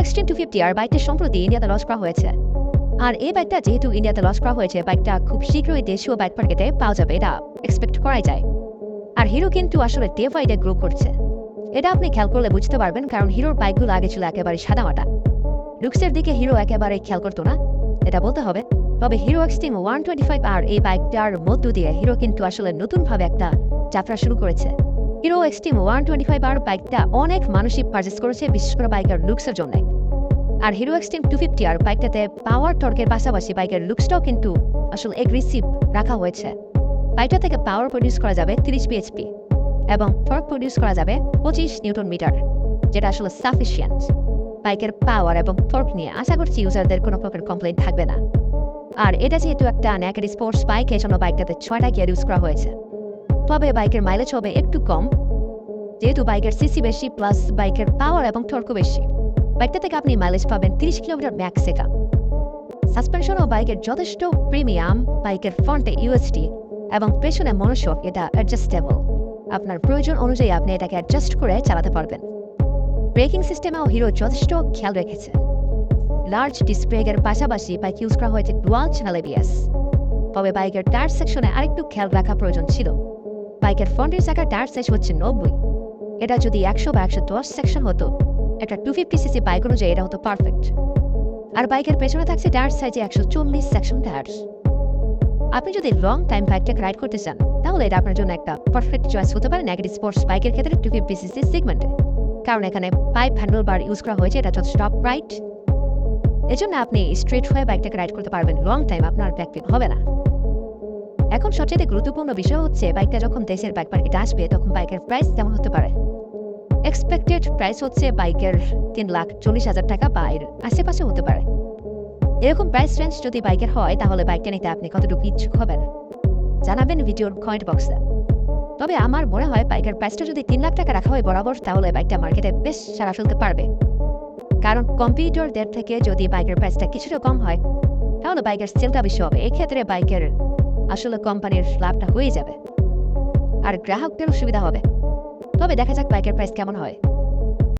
Extreme two fifty R বাইকটি সম্প্রতি ইন্ডিয়াতে লঞ্চ করা হয়েছে। আর এই বাইকটা যেহেতু ইন্ডিয়াতে লঞ্চ করা হয়েছে, বাইকটা খুব শীঘ্রই দেশীয় বাইক মার্কেটে পাওয়া যাবে, এটা এক্সপেক্ট করাই যায়। আর হিরো কিন্তু আসলে ডে বাই ডে গ্রো করছে। এটা আপনি খেয়াল করলে বুঝতে পারবেন, কারণ হিরোর বাইকগুলো আগে ছিল একেবারে সাদামাটা লুকসের দিকে হিরো একেবারে খেয়াল করতো না, এটা বলতে হবে। তবে Hero Xtreme one twenty five R এই বাইকটার মধ্য দিয়ে হিরো কিন্তু আসলে নতুনভাবে একটা যাত্রা শুরু করেছে। Hero Xtreme one twenty five R বাইকটা অনেক মানুষই পারচেস করেছে, বিশেষ করে বাইকের লুকসের জন্য। আর হিরো এক্সট্রিম টু ফিফটি আর বাইকটাতে পাওয়ার টর্কের পাশাপাশি বাইকের লুকসটাও কিন্তু আসলে এগ্রেসিভ রাখা হয়েছে। বাইকটা থেকে পাওয়ার প্রডিউস করা যাবে তিরিশ বিএইচপি এবং টর্ক প্রডিউস করা যাবে পঁচিশ নিউটন মিটার যেটা আসলে সাফিসিয়েন্ট বাইকের পাওয়ার এবং টর্ক নিয়ে আশা করছি ইউজারদের কোনো প্রকার কমপ্লেন থাকবে না। আর এটা যেহেতু একটা ন্যাকেড স্পোর্টস বাইক এই জন্য বাইকটাতে ছয়টা গিয়ার ইউজ করা হয়েছে। তবে বাইকের মাইলেজ হবে একটু কম। যেহেতু বাইকের সিসি বেশি প্লাস বাইকের পাওয়ার এবং টর্কও বেশি। বাইকটা থেকে আপনি মাইলেজ পাবেন তিরিশ কিলোমিটার ম্যাক্স সাসপেনশন ও বাইকের যথেষ্ট প্রিমিয়াম বাইকের ফ্রন্টে ইউএসডি এবং পেছনে মনোশক এটা অ্যাডজাস্টেবল আপনার প্রয়োজন অনুযায়ী আপনি এটাকে অ্যাডজাস্ট করে চালাতে পারবেন। ব্রেকিং সিস্টেমেও হিরো যথেষ্ট খেয়াল রেখেছে। লার্জ ডিসপ্লেগের পাশাপাশি বাইক ইউজ করা হয়েছে ডুয়াল চ্যানেল এবিএস তবে বাইকের টায়ার সেকশনে আরেকটু খেয়াল রাখা প্রয়োজন ছিল। বাইকের ফ্রন্টের চাকার টায়ার সাইজ হচ্ছে নব্বই। এটা যদি একশো বা একশো দশ সেকশন হতো, একটা টু ফিফটি সিসি বাইক অনুযায়ী এটা হতো পারফেক্ট আর বাইকের পেছনে থাকছে টায়ার সাইজে একশো চল্লিশ সেকশন টায়ার আপনি যদি লং টাইম বাইকটাকে রাইড করতে চান, তাহলে এটা আপনার জন্য একটা পারফেক্ট চয়েস হতে পারে নেগেটিভ স্পোর্টস বাইকের ক্ষেত্রে টু ফিফটি সিসি সেগমেন্টে কারণ এখানে পাইপ হ্যান্ডেল বার ইউজ করা হয়েছে, এটা যথেষ্ট রাইট এজন্য আপনি স্ট্রেট হয়ে বাইকটাকে রাইড করতে পারবেন লং টাইম আপনার ব্যাক হবে না। এখন সবচেয়ে গুরুত্বপূর্ণ বিষয় হচ্ছে বাইকটা যখন দেশের বাইক মার্কেটে আসবে, তখন বাইকের প্রাইস কেমন হতে পারে? এক্সপেক্টেড প্রাইস হচ্ছে বাইকের তিন লাখ চল্লিশ হাজার টাকা বা এর আশেপাশে হতে পারে। এরকম প্রাইস রেঞ্জ যদি বাইকের হয়, তাহলে বাইকটা নিতে আপনি কতটুকু ইচ্ছুক হবেন? জানাবেন ভিডিওর কমেন্ট বক্সে তবে আমার মনে হয় বাইকের প্রাইসটা যদি তিন লাখ টাকা রাখা হয় বরাবর, তাহলে বাইকটা মার্কেটে বেশ সারা ফেলতে পারবে। কারণ কম্পিউটারদের থেকে যদি বাইকের প্রাইসটা কিছুটা কম হয়, তাহলে বাইকের সেলটা বেশি হবে। এক্ষেত্রে বাইকের আসলে কোম্পানির লাভটা হয়ে যাবে। আর গ্রাহকদেরও সুবিধা হবে। তবে দেখা যাক বাইকের প্রাইস কেমন হয়।